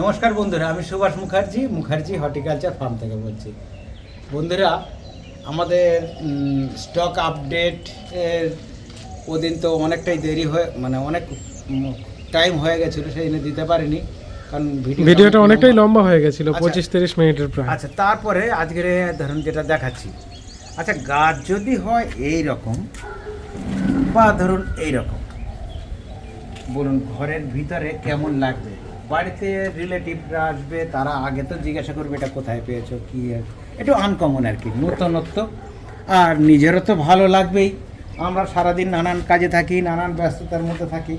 নমস্কার বন্ধুরা আমি সুভাষ মুখার্জি মুখার্জি হর্টিকালচার ফার্ম থেকে বলছি। বন্ধুরা আমাদের স্টক আপডেট ওদিন তো অনেকটাই দেরি হয়ে মানে অনেক টাইম হয়ে গেছিল সেই জন্য দিতে পারিনি কারণ ভিডিও ভিডিওটা অনেকটাই লম্বা। হয়ে গেছিল আচ্ছা। পঁচিশ তিরিশ মিনিটের প্রায়। আচ্ছা তারপরে আজকের ধরুন যেটা দেখাচ্ছি। আচ্ছা গাছ যদি হয় এই রকম বা ধরুন এই রকম বলুন ঘরের ভিতরে কেমন লাগবে? বাড়িতে রিলেটিভরা আসবে, তারা আগে তো জিজ্ঞাসা করবে এটা কোথায় পেয়েছ, কি। একটু আনকমন আর কি, নূতনত্ব। আর নিজেরও তো ভালো লাগবেই। আমরা সারাদিন নানান কাজে থাকি, নানান ব্যস্ততার মধ্যে থাকি।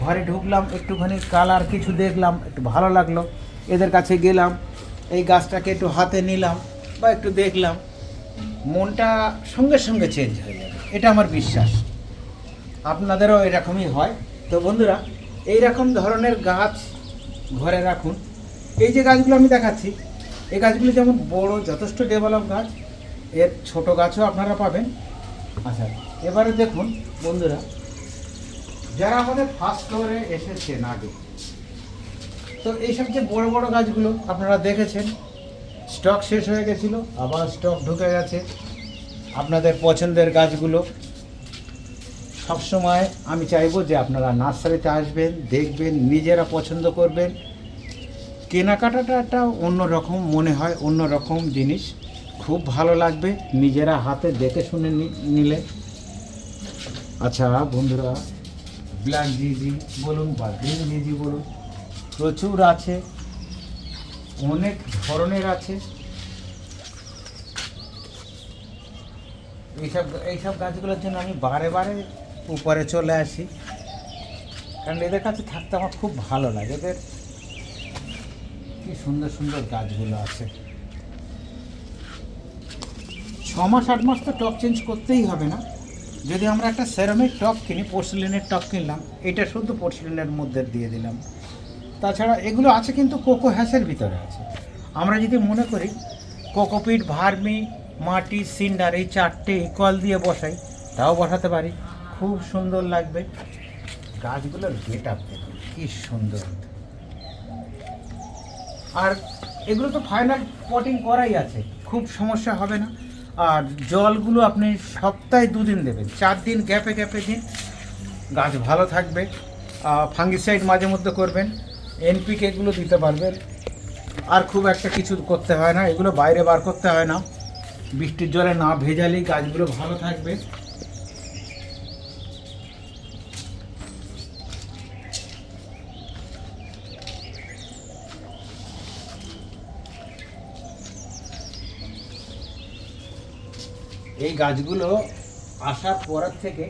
ঘরে ঢুকলাম, একটুখানি কালার কিছু দেখলাম, একটু ভালো লাগল। এদের কাছে গেলাম, এই গাছটাকে একটু হাতে নিলাম বা একটু দেখলাম। মনটা সঙ্গে সঙ্গে চেঞ্জ হয়ে যাবে, এটা আমার বিশ্বাস। আপনাদেরও এরকমই হয়। তো বন্ধুরা এই রকম ধরনের গাছ ঘরে রাখুন। এই যে গাছগুলো আমি দেখাচ্ছি, এই গাছগুলো যেমন বড়, যথেষ্ট ডেভেলপ গাছ, এর ছোট গাছও আপনারা পাবেন। আচ্ছা এবারে দেখুন, বন্ধুরা, যারা আমাদের ফার্স্ট ফ্লোরে এসেছেন আগে, তো এইসব যে বড় বড় গাছগুলো আপনারা দেখেছেন স্টক শেষ হয়ে গেছিল, আবার স্টক ঢুকে গেছে। আপনাদের পছন্দের গাছগুলো সবসময় আমি চাইব যে আপনারা নার্সারিতে আসবেন, দেখবেন, নিজেরা পছন্দ করবেন। কেনাকাটাটা একটা অন্যরকম মনে হয় অন্য রকম জিনিস। খুব ভালো লাগবে, নিজেরা হাতে দেখে শুনে নিলে। আচ্ছা বন্ধুরা, ব্ল্যাক জিজি বলুন বা গ্রিন জিজি বলুন, প্রচুর আছে, অনেক ধরনের আছে। এইসব এইসব গাছগুলোর জন্য আমি বারে বারে উপরে চলে আসি। কারণ এদের কাছে থাকতে আমার খুব ভালো লাগে। এদের কি সুন্দর সুন্দর গাছগুলো আছে। ছ মাস, আট মাস তো টপ চেঞ্জ করতেই হবে না। যদি আমরা একটা সেরামিক টপ কিনি পোর্সিলিনের টপ কিনলাম, এটা শুধু পোর্সিলিনের মধ্যে দিয়ে দিলাম। তাছাড়া এগুলো আছে কিন্তু কোকো হ্যাসের ভিতরে আছে। আমরা যদি মনে করি কোকোপিট ভার্মি, মাটি, সিন্ডার, এই চারটে ইকুয়াল দিয়ে বসাই, তাও বসাতে পারি। খুব সুন্দর লাগবে। গাছগুলোর গেট আপ দেখুন, কি সুন্দর। আর এগুলো তো ফাইনাল পটিং করাই আছে, খুব সমস্যা হবে না। আর জলগুলো আপনি সপ্তাহে দুদিন দেবেন, চার দিন গ্যাপে গ্যাপে দিন গাছ ভালো থাকবে। ফাঙ্গিসাইড মাঝে মধ্যে করবেন এনপিকে এগুলো দিতে পারবেন। আর খুব একটা কিছু করতে হয় না, এগুলো বাইরে বার করতে হয় না। বৃষ্টির জলে না ভেজালেই গাছগুলো ভালো থাকবে। এই গাছগুলো আসার পরের থেকে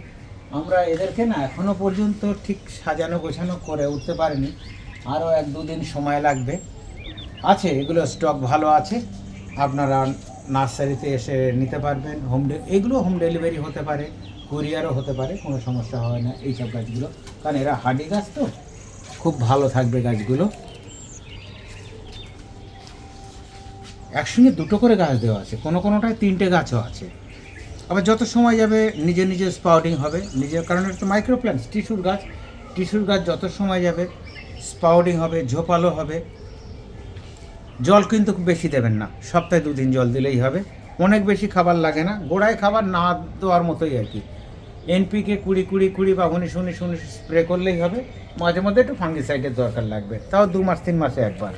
আমরা এদেরকে না এখনও পর্যন্ত ঠিক সাজানো গোছানো করে উঠতে পারিনি। আরও এক দুদিন সময় লাগবে। আছে, এগুলো স্টক ভালো আছে। আপনারা নার্সারিতে এসে নিতে পারবেন। হোম এগুলো হোম ডেলিভারি হতে পারে কুরিয়ারও হতে পারে, কোনো সমস্যা হয় না এইসব গাছগুলো। কারণ এরা হাডি গাছ তো, খুব ভালো থাকবে গাছগুলো। একসঙ্গে দুটো করে গাছ দেওয়া আছে, কোনো কোনোটায় তিনটে গাছও আছে। আবার যত সময় যাবে, নিজে নিজে স্পাউটিং হবে। নিজের কারণ একটা মাইক্রো প্ল্যান্টস টিস্যুর গাছ। টিস্যুর গাছ যত সময় যাবে স্পাউটিং হবে, ঝোপালো হবে। জল কিন্তু বেশি দেবেন না। সপ্তাহে দুদিন জল দিলেই হবে। অনেক বেশি খাবার লাগে না। গোড়ায় খাবার না দেওয়ার মতোই আর কি। এনপিকে কুড়ি কুড়ি কুড়ি বা উনিশ উনিশ উনিশ স্প্রে করলেই হবে। মাঝে মধ্যে একটু ফাঙ্গিসাইডের দরকার লাগবে। তাও দু মাস, তিন মাসে একবার।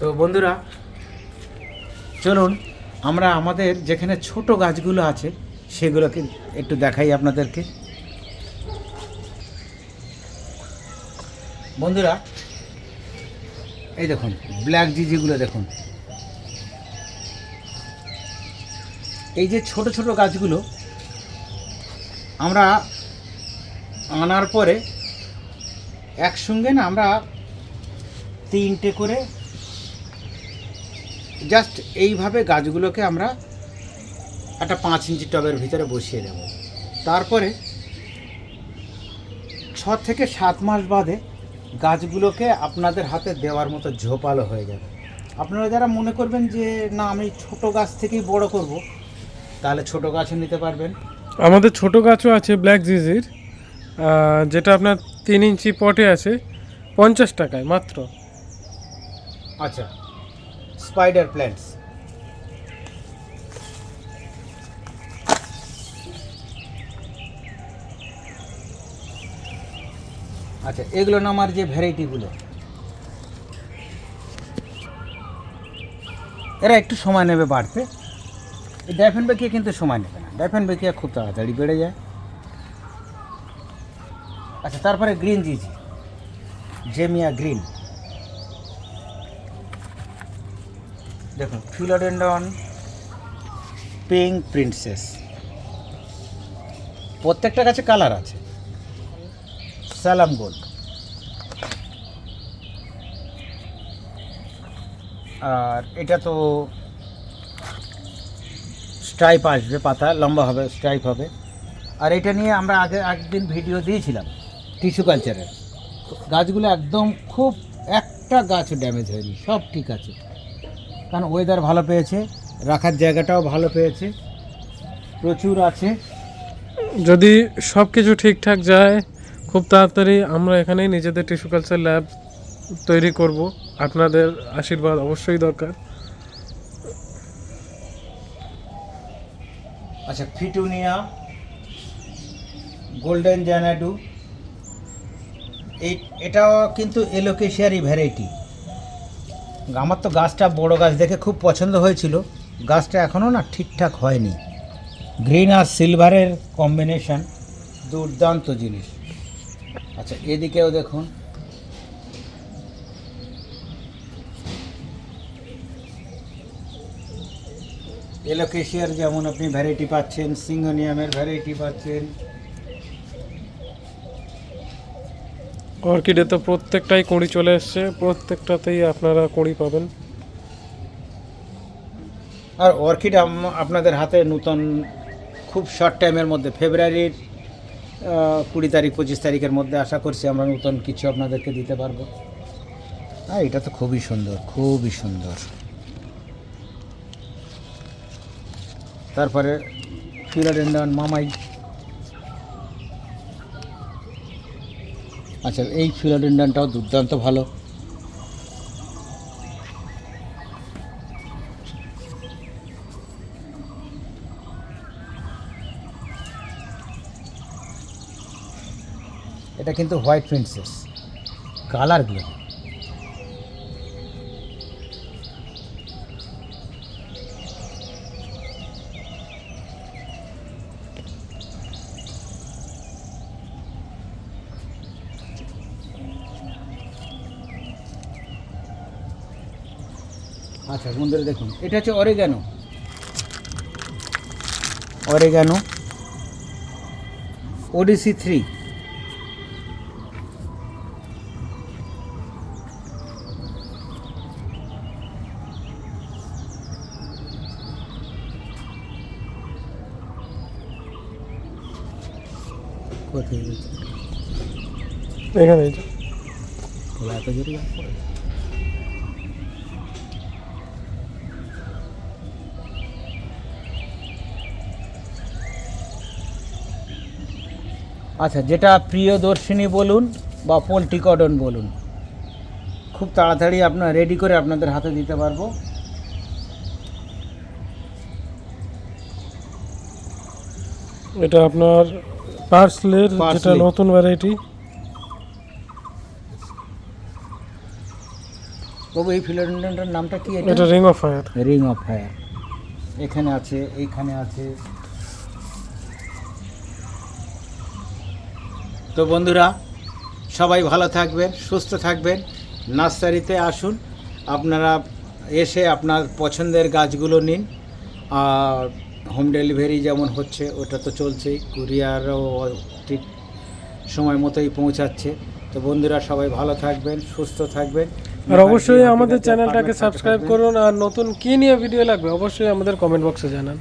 তো বন্ধুরা, চলুন, আমরা আমাদের যেখানে ছোট গাছগুলো আছে, সেগুলোকে একটু দেখাই আপনাদেরকে। বন্ধুরা, এই দেখুন ব্ল্যাক জিজিগুলো দেখুন। এই যে ছোট ছোট গাছগুলো, আমরা আনার পরে একসঙ্গে না আমরা তিনটে করে জাস্ট এইভাবে গাছগুলোকে আমরা একটা পাঁচ ইঞ্চি টবের ভিতরে বসিয়ে দেব। তারপরে ছ থেকে সাত মাস বাদে গাছগুলোকে আপনাদের হাতে দেওয়ার মতো ঝোপালো হয়ে যাবে। আপনারা যারা মনে করবেন যে না আমি ছোট গাছ থেকেই বড় করব তাহলে ছোট গাছও নিতে পারবেন। আমাদের ছোট গাছও আছে ব্ল্যাক জিজির যেটা আপনার তিন ইঞ্চি পটে আছে পঞ্চাশ টাকায় মাত্র। আচ্ছা। স্পাইডার প্ল্যান্টস আচ্ছা এগুলো নামার যে ভ্যারাইটিগুলো এরা একটু সময় নেবে বাড়তে। এই ডাইফেন বেকিয়া কিন্তু সময় নেবে না। ডাইফেন বেকিয়া খুব তাড়াতাড়ি বেড়ে যায়। আচ্ছা তারপরে গ্রিন জিজি। Zamia green. দেখুন ফিলোডেন্ডন পিঙ্ক প্রিন্সেস প্রত্যেকটা গাছে কালার আছে। সালাম গোল্ড আর এটা তো স্ট্রাইপ আসবে, পাতা, লম্বা হবে স্ট্রাইপ হবে। আর এটা নিয়ে আমরা আগে একদিন ভিডিও দিয়েছিলাম টিস্যু কালচারের গাছগুলো একদম খুব, একটা গাছ ড্যামেজ হয়নি, সব ঠিক আছে। কারণ ওয়েদার ভালো পেয়েছে রাখার জায়গাটাও ভালো পেয়েছে প্রচুর আছে। যদি সব কিছু ঠিকঠাক যায় খুব তাড়াতাড়ি আমরা এখানেই নিজেদের টিস্যু কালচার ল্যাব তৈরি করব। আপনাদের আশীর্বাদ অবশ্যই দরকার। আচ্ছা ফিটুনিয়া গোল্ডেন জ্যানাডু এই এটাও কিন্তু এলোকেশিয়ারি ভ্যারাইটি আমার তো গাছটা বড় গাছ দেখে খুব পছন্দ হয়েছিল। গাছটা এখনও না ঠিকঠাক হয়নি। গ্রিন আর সিলভারের কম্বিনেশন দুর্দান্ত জিনিস। আচ্ছা এদিকেও দেখুন। এলোকেশিয়ার যেমন আপনি ভ্যারাইটি পাচ্ছেন সিঙ্গোনিয়ামের ভ্যারাইটি পাচ্ছেন। অর্কিডে তো প্রত্যেকটাই কুঁড়ি চলে এসছে প্রত্যেকটাতেই আপনারা কুঁড়ি পাবেন। আর অর্কিড আপনাদের হাতে নতুন খুব শর্ট টাইমের মধ্যে ফেব্রুয়ারির কুড়ি তারিখ পঁচিশ তারিখের মধ্যে আশা করছি আমরা নতুন কিছু আপনাদেরকে দিতে পারব। হ্যাঁ এটা তো খুবই সুন্দর খুবই সুন্দর। তারপরে ফিলোডেন্ডন মামাই। আচ্ছা এই ফিলোডেন্ডনটাও দুর্দান্ত ভালো। এটা কিন্তু হোয়াইট প্রিন্সেস কালারগুলো আচ্ছা বন্ধুরা দেখুন। এটা হচ্ছে অরেগানো অরেগানো ওডিসি থ্রি কোথায়? এখানে এত জোরে আচ্ছা যেটা প্রিয়দর্শিনী বলুন বা পোলট্রি কটন বলুন খুব তাড়াতাড়ি আপনার রেডি করে আপনাদের হাতে দিতে পারব। এটা আপনার পার্সলের যেটা নতুন ভ্যারাইটি তবু এই ফিলোডেন্ডার নামটা কি এটা? এটা ring of fire ring of fire এখানে আছে এইখানে আছে। তো বন্ধুরা সবাই ভালো থাকবেন সুস্থ থাকবেন। নার্সারিতে আসুন আপনারা এসে আপনার পছন্দের গাছগুলো নিন। আর হোম ডেলিভারি যেমন হচ্ছে ওটা তো চলছেই কুরিয়ারও ঠিক সময় মতোই পৌঁছাচ্ছে। তো বন্ধুরা সবাই ভালো থাকবেন সুস্থ থাকবেন। আর অবশ্যই আমাদের চ্যানেলটাকে সাবস্ক্রাইব করুন আর নতুন কী নিয়ে ভিডিও লাগবে অবশ্যই আমাদের কমেন্ট বক্সে জানান।